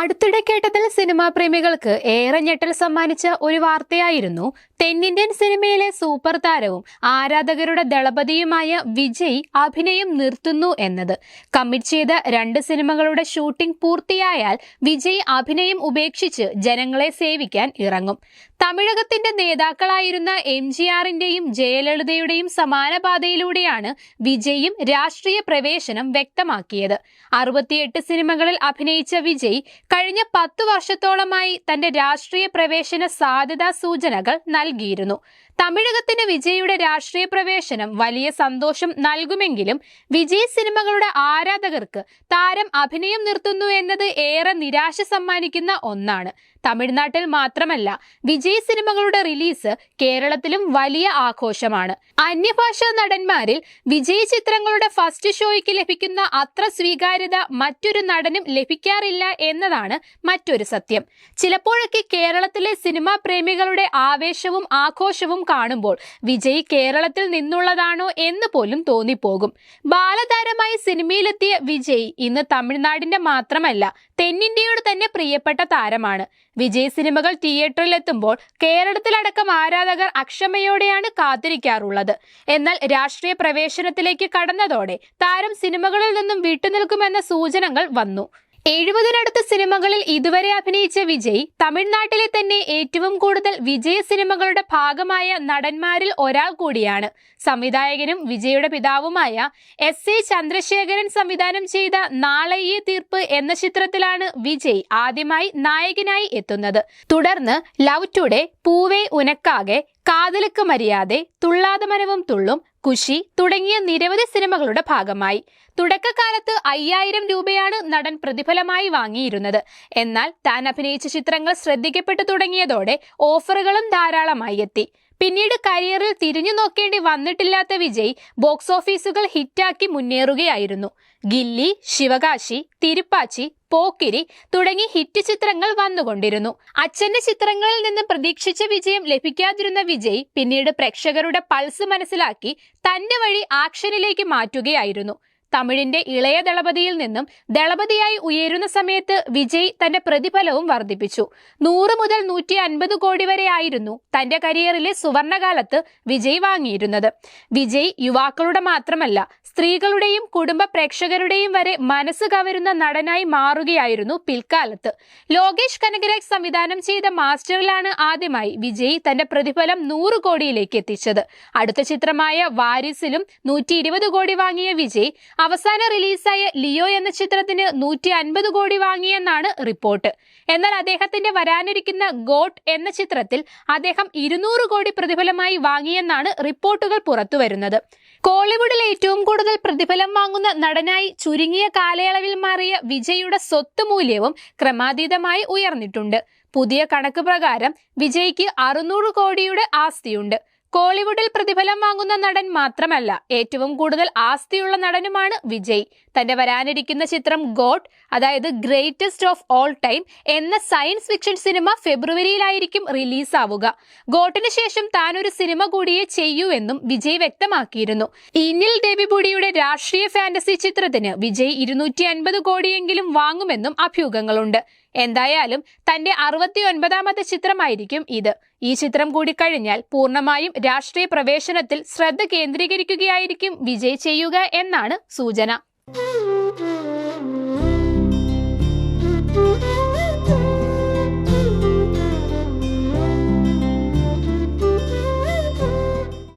അടുത്തിടെ കേട്ടതിൽ സിനിമാ പ്രേമികൾക്ക് ഏറെ ഞെട്ടൽ സമ്മാനിച്ച ഒരു വാർത്തയായിരുന്നു തെന്നിന്ത്യൻ സിനിമയിലെ സൂപ്പർ താരവും ആരാധകരുടെ ദളപതിയുമായ വിജയ് അഭിനയം നിർത്തുന്നു എന്നത്. കമ്മിറ്റ് ചെയ്ത രണ്ട് സിനിമകളുടെ ഷൂട്ടിംഗ് പൂർത്തിയായാൽ വിജയ് അഭിനയം ഉപേക്ഷിച്ച് ജനങ്ങളെ സേവിക്കാൻ ഇറങ്ങും. തമിഴകത്തിന്റെ നേതാക്കളായിരുന്ന എം ജി ആറിന്റെയും ജയലളിതയുടെയും സമാന പാതയിലൂടെയാണ് വിജയും രാഷ്ട്രീയ പ്രവേശനം വ്യക്തമാക്കിയത്. അറുപത്തിയെട്ട് സിനിമകളിൽ അഭിനയിച്ച വിജയ് കഴിഞ്ഞ പത്തു വർഷത്തോളമായി തന്റെ രാഷ്ട്രീയ പ്രവേശന സാധ്യതാ സൂചനകൾ നൽകിയിരുന്നു. തമിഴകത്തിന് വിജയുടെ രാഷ്ട്രീയ പ്രവേശനം വലിയ സന്തോഷം നൽകുമെങ്കിലും വിജയ് സിനിമകളുടെ ആരാധകർക്ക് താരം അഭിനയം നിർത്തുന്നു എന്നത് ഏറെ നിരാശ സമ്മാനിക്കുന്ന ഒന്നാണ്. തമിഴ്നാട്ടിൽ മാത്രമല്ല വിജയ് സിനിമകളുടെ റിലീസ് കേരളത്തിലും വലിയ ആഘോഷമാണ്. അന്യഭാഷാ നടന്മാരിൽ വിജയ് ചിത്രങ്ങളുടെ ഫസ്റ്റ് ഷോയ്ക്ക് ലഭിക്കുന്ന അത്ര സ്വീകാര്യത മറ്റൊരു നടനും ലഭിക്കാറില്ല എന്നതാണ് മറ്റൊരു സത്യം. ചിലപ്പോഴൊക്കെ കേരളത്തിലെ സിനിമാ പ്രേമികളുടെ ആവേശവും ആഘോഷവും കാണുമ്പോൾ വിജയ് കേരളത്തിൽ നിന്നുള്ളതാണോ എന്ന് പോലും തോന്നിപ്പോകും. ബാലതാരമായി സിനിമയിലെത്തിയ വിജയ് ഇന്ന് തമിഴ്നാടിന്റെ മാത്രമല്ല തെന്നിന്ത്യയുടെ തന്നെ പ്രിയപ്പെട്ട താരമാണ്. വിജയ് സിനിമകൾ തിയേറ്ററിൽ തിയേറ്ററിലെത്തുമ്പോൾ കേരളത്തിലടക്കം ആരാധകർ അക്ഷമയോടെയാണ് കാത്തിരിക്കാറുള്ളത്. എന്നാൽ രാഷ്ട്രീയ പ്രവേശനത്തിലേക്ക് കടന്നതോടെ താരം സിനിമകളിൽ നിന്നും വിട്ടുനിൽക്കുമെന്ന സൂചനകൾ വന്നു. എഴുപതിനടുത്ത് സിനിമകളിൽ ഇതുവരെ അഭിനയിച്ച വിജയ് തമിഴ്നാട്ടിലെ തന്നെ ഏറ്റവും കൂടുതൽ വിജയ സിനിമകളുടെ ഭാഗമായ നടന്മാരിൽ ഒരാൾ കൂടിയാണ്. സംവിധായകനും വിജയുടെ പിതാവുമായ എസ് എ ചന്ദ്രശേഖരൻ സംവിധാനം ചെയ്ത നാളെയെ തീർപ്പ് എന്ന ചിത്രത്തിലാണ് വിജയ് ആദ്യമായി നായകനായി എത്തുന്നത്. തുടർന്ന് ലവ് ടുഡേ പൂവേ ഉനക്കാകെ കാതലുക്ക് മര്യാദെ തുള്ളാതമനവും തുള്ളും കുശി തുടങ്ങിയ നിരവധി സിനിമകളുടെ ഭാഗമായി. തുടക്കകാലത്ത് അയ്യായിരം രൂപയാണ് നടൻ പ്രതിഫലമായി വാങ്ങിയിരുന്നത്. എന്നാൽ താൻ അഭിനയിച്ച ചിത്രങ്ങൾ ശ്രദ്ധിക്കപ്പെട്ടു തുടങ്ങിയതോടെ ഓഫറുകളും ധാരാളമായി എത്തി. പിന്നീട് കരിയറിൽ തിരിഞ്ഞു നോക്കേണ്ടി വന്നിട്ടില്ലാത്ത വിജയ് ബോക്സ് ഓഫീസുകൾ ഹിറ്റാക്കി മുന്നേറുകയായിരുന്നു. ഗില്ലി ശിവകാശി തിരുപ്പാച്ചി പോക്കിരി തുടങ്ങി ഹിറ്റ് ചിത്രങ്ങൾ വന്നുകൊണ്ടിരുന്നു. അച്ഛന്റെ ചിത്രങ്ങളിൽ നിന്ന് പ്രതീക്ഷിച്ച വിജയം ലഭിക്കാതിരുന്ന വിജയ് പിന്നീട് പ്രേക്ഷകരുടെ പൾസ് മനസ്സിലാക്കി തന്റെ വഴി ആക്ഷനിലേക്ക് മാറ്റുകയായിരുന്നു. തമിഴിന്റെ ഇളയ ദളപതിയിൽ നിന്നും ദളപതിയായി ഉയരുന്ന സമയത്ത് വിജയ് തന്റെ പ്രതിഫലവും വർദ്ധിപ്പിച്ചു. നൂറ് മുതൽ നൂറ്റി അൻപത് കോടി വരെയായിരുന്നു തന്റെ കരിയറിലെ സുവർണകാലത്ത് വിജയ് വാങ്ങിയിരുന്നത്. വിജയ് യുവാക്കളുടെ മാത്രമല്ല സ്ത്രീകളുടെയും കുടുംബ പ്രേക്ഷകരുടെയും വരെ മനസ്സ് കവരുന്ന നടനായി മാറുകയായിരുന്നു പിൽക്കാലത്ത്. ലോകേഷ് കനകരാജ് സംവിധാനം ചെയ്ത മാസ്റ്ററിലാണ് ആദ്യമായി വിജയ് തന്റെ പ്രതിഫലം നൂറ് കോടിയിലേക്ക് എത്തിച്ചത്. അടുത്ത ചിത്രമായ വാരിസിലും നൂറ്റി കോടി വാങ്ങിയ വിജയ് അവസാന റിലീസായ ലിയോ എന്ന ചിത്രത്തിന് നൂറ്റി അൻപത് കോടി വാങ്ങിയെന്നാണ് റിപ്പോർട്ട്. എന്നാൽ അദ്ദേഹത്തിന്റെ വരാനിരിക്കുന്ന ഗോട്ട് എന്ന ചിത്രത്തിൽ അദ്ദേഹം ഇരുന്നൂറ് കോടി പ്രതിഫലമായി വാങ്ങിയെന്നാണ് റിപ്പോർട്ടുകൾ പുറത്തുവരുന്നത്. കോളിവുഡിൽ ഏറ്റവും കൂടുതൽ പ്രതിഫലം വാങ്ങുന്ന നടനായി ചുരുങ്ങിയ കാലയളവിൽ മാറിയ വിജയുടെ സ്വത്ത് മൂല്യവും ക്രമാതീതമായി ഉയർന്നിട്ടുണ്ട്. പുതിയ കണക്ക് പ്രകാരം വിജയ്ക്ക് അറുന്നൂറ് കോടിയുടെ ആസ്തിയുണ്ട്. കോളിവുഡിൽ പ്രതിഫലം വാങ്ങുന്ന നടൻ മാത്രമല്ല ഏറ്റവും കൂടുതൽ ആസ്തിയുള്ള നടനുമാണ് വിജയ്. തന്റെ വരാനിരിക്കുന്ന ചിത്രം ഗോഡ് അതായത് ഗ്രേറ്റസ്റ്റ് ഓഫ് ഓൾ ടൈം എന്ന സയൻസ് ഫിക്ഷൻ സിനിമ ഫെബ്രുവരിയിലായിരിക്കും റിലീസാവുക. ഗോട്ടിന് ശേഷം താൻ ഒരു സിനിമ കൂടിയേ ചെയ്യൂ എന്നും വിജയ് വ്യക്തമാക്കിയിരുന്നു. ഇനിൽ ദേവിപുടിയുടെ രാഷ്ട്രീയ ഫാന്റസി ചിത്രത്തിന് വിജയ് ഇരുന്നൂറ്റി അൻപത് കോടിയെങ്കിലും വാങ്ങുമെന്നും അഭ്യൂഹങ്ങളുണ്ട്. എന്തായാലും തന്റെ അറുപത്തി ഒൻപതാമത്തെ ചിത്രമായിരിക്കും ഇത്. ഈ ചിത്രം കൂടി കഴിഞ്ഞാൽ പൂർണമായും രാഷ്ട്രീയ പ്രവേശനത്തിൽ ശ്രദ്ധ കേന്ദ്രീകരിക്കുകയായിരിക്കും വിജയ് ചെയ്യുക എന്നാണ് സൂചന.